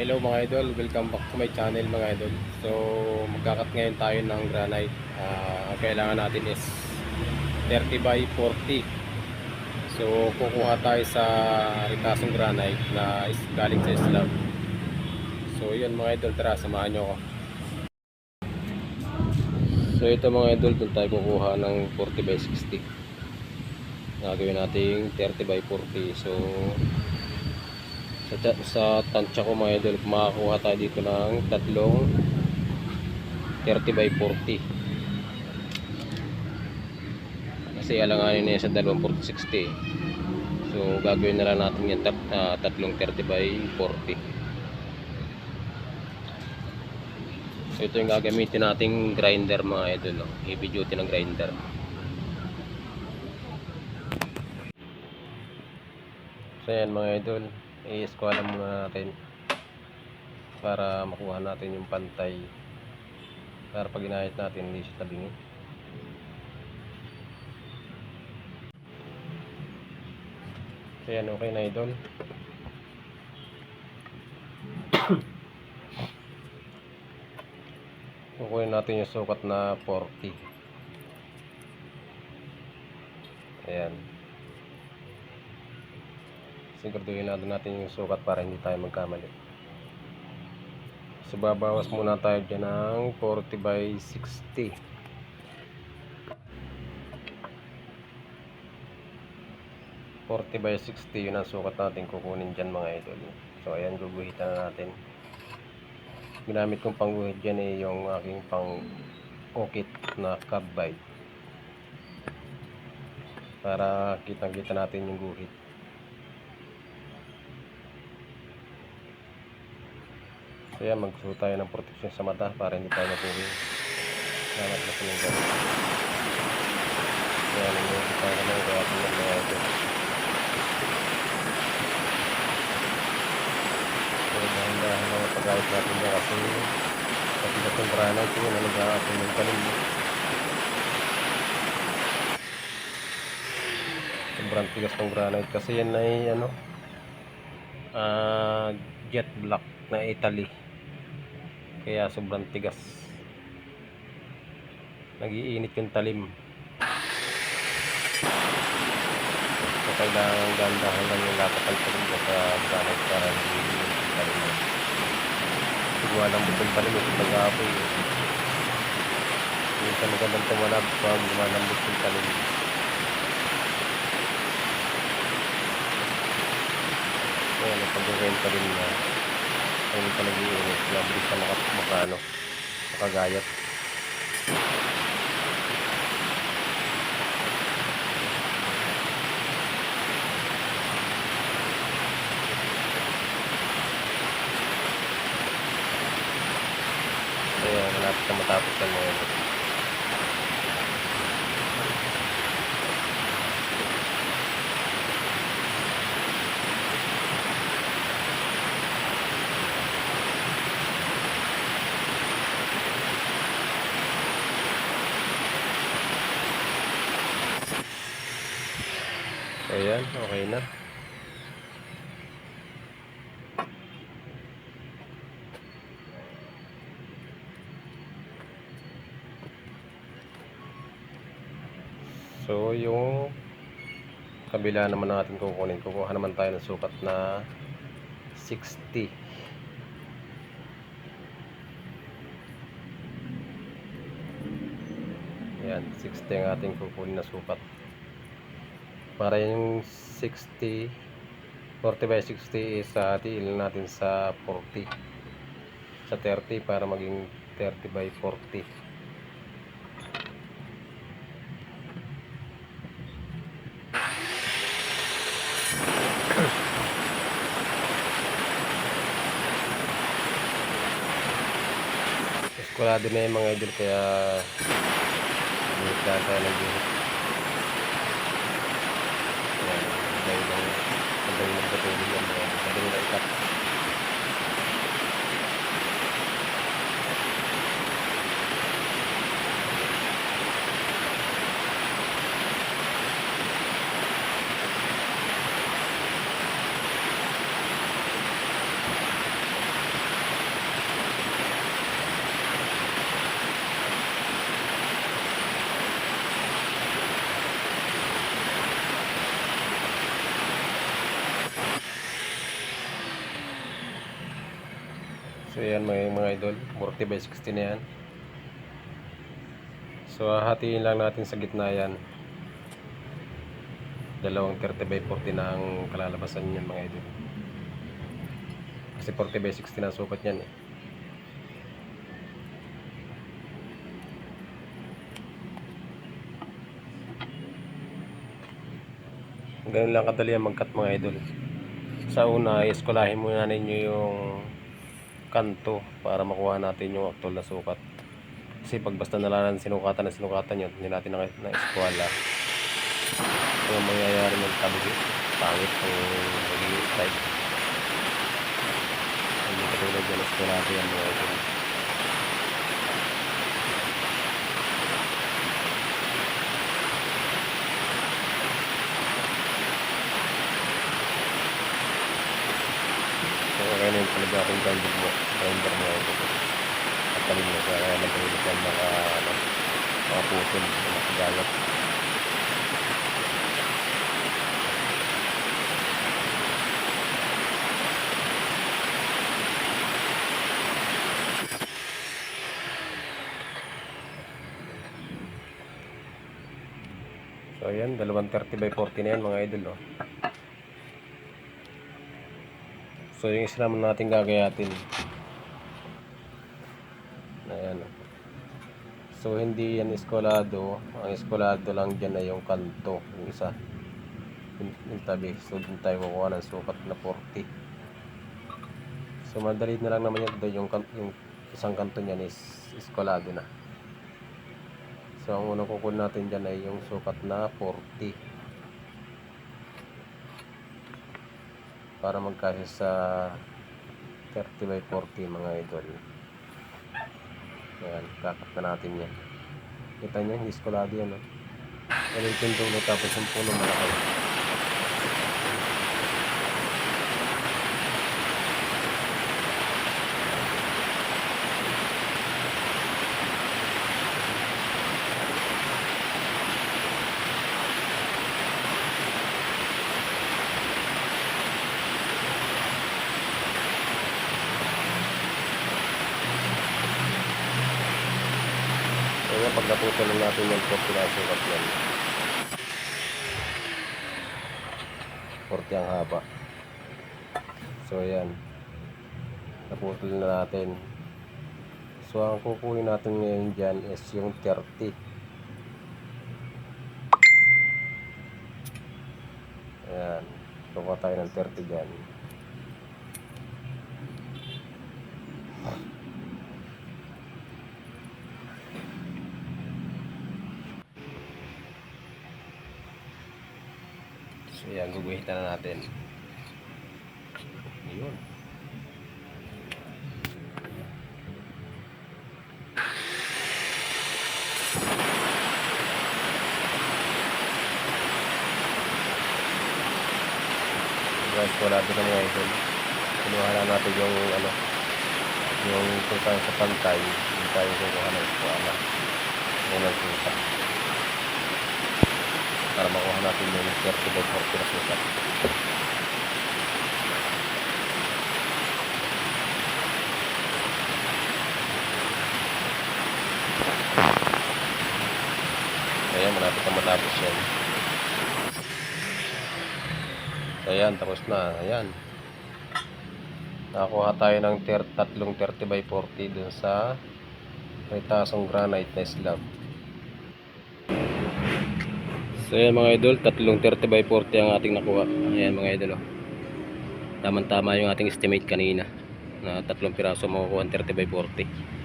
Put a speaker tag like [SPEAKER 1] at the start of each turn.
[SPEAKER 1] hello mga idol, welcome back to my channel mga idol. So, magkakat ngayon tayo ng granite. Ang kailangan natin is 30 by 40. So, kukuha tayo sa ritasong granite na is galing sa slab. So, yun mga idol, tara, samahan nyo ako. So, ito mga idol, doon tayo kukuha ng 40 by 60. Gagawin natin 30 by 40. So, sa, sa tansya ko mga idol makakuha tayo dito ng tatlong 30 by 40 kasi alanganin na yan sa dalawang 40-60 so gagawin na lang natin yan tat, ah, tatlong 30 by 40 so ito yung gagamitin nating grinder mga idol no? heavy duty ng grinder. So yan mga idol i-squala muna natin para makuha natin yung pantay. Para pag natin hindi siya tabingi. So yan okay na idol. Kukunin natin yung sukat na 40 ayan siguraduhin natin natin yung sukat para hindi tayo magkamali. So babawas muna tayo dyan ng 40 by 60 40 by 60 yun ang sukat natin kukunin dyan mga idol. So ayan guguhitan na natin. Ginamit kong pangguhit dyan eh yung aking pang okit na carbide. Para kitang kita natin yung guhit So yan, magsuot tayo ng protection sa mata para hindi tayo mapuwi. Hanap na silang gano'n. Kaya nangyayari tayo naman kaya ito yung mga ito. So mga pag-ayos natin niya kasi yun, ano ba atin yung talim mo. Sobrang tigas ng granite kasi yan ay ano ah jet black na Italy kaya sobrang tigas. Nagiinit yung talim. So kailangan gandahan lang yung lapat ng talim mo sa granite para hindi yung talim sigwa lang butong talim mo sa pag-aapoy minsan magandang tumalab pag lumalambot yung talim. Ayan, ang pag-renta rin na ay hindi pa nag-iinit. Mabilis na maka, maka, ano, makagayat. Ayan, malapit na matapos yan mga ito. Ayan, okay na. So, yung kabila naman natin kukunin. Kukuha naman tayo ng sukat na 60. Ayan, 60 ang ating kukunin na sukat para yung 60 40 by 60 is uh, tiilin natin sa 40 sa 30 para maging 30 by 40 Eskulado na yung mga idol kaya hindi tayo ng unit Ayan, madali lang, madali lang patuloy yan, mga madali lang ikat. So yan mga, mga idol, 40 by 60 na yan. So hahatiin lang natin sa gitna yan. Dalawang 30 by 40 na ang kalalabasan niyan mga idol. Kasi 40 by 60 na sukat niyan eh. Ganun lang kadali ang mag-cut mga idol. Sa una, iskolahin muna ninyo yung kanto para makuha natin yung actual na sukat. Kasi pag basta nalaman sinukatan na sinukatan yun, hindi natin na, na eskwala. So, ang mangyayari ng tabi, pangit kung magiging style. Hindi katulad yan, eskwalado yan mga idol. So, okay na yung talaga akong grinder mo. Grinder mo ako. At talin mo siya. Kaya nagkahilig yan mga, ano, mga putol, mga kagalat. So, ayan. Dalawang 30 by 40 na yan mga idol, oh. So yung isa naman natin gagayatin. Ayan. So hindi yan eskolado. Ang eskolado lang dyan ay yung kanto. Yung isa. Yung, tabi. So dun tayo kukuha ng sukat na 40. So madali na lang naman yun. Yung, yung isang kanto niyan is eskolado na. So ang unang kukunin natin dyan ay yung sukat na 40. para magkasya sa 30 by 40 mga idol ayan kakat na natin yan kita nyo hindi eskolado yan no? ganun yung dulo tapos yung puno malaki naputulong natin yan 40 na sukat yan. 40 ang haba. So yan naputol na natin. So ang kukunin natin ngayon dyan is yung 30 ayan. Kukuha tayo ng 30 dyan So yan, guguhitan na natin. Yun. Guys, wala din na mga idol. Kinuha lang natin yung ano, yung saan sa pantay, hindi tayo kukuha ng kuha Yung nagsusa para makuha natin yung 30 by 40 na sukat. Ayan, malapit na matapos yan. Ayan, tapos na. Ayan. Nakakuha tayo ng ter tatlong 30 by 40 dun sa may granite na slab. So ayan mga idol, tatlong 30 by 40 ang ating nakuha. Ayan mga idol oh. Tama-tama yung ating estimate kanina na tatlong piraso makukuha ang 30 by 40.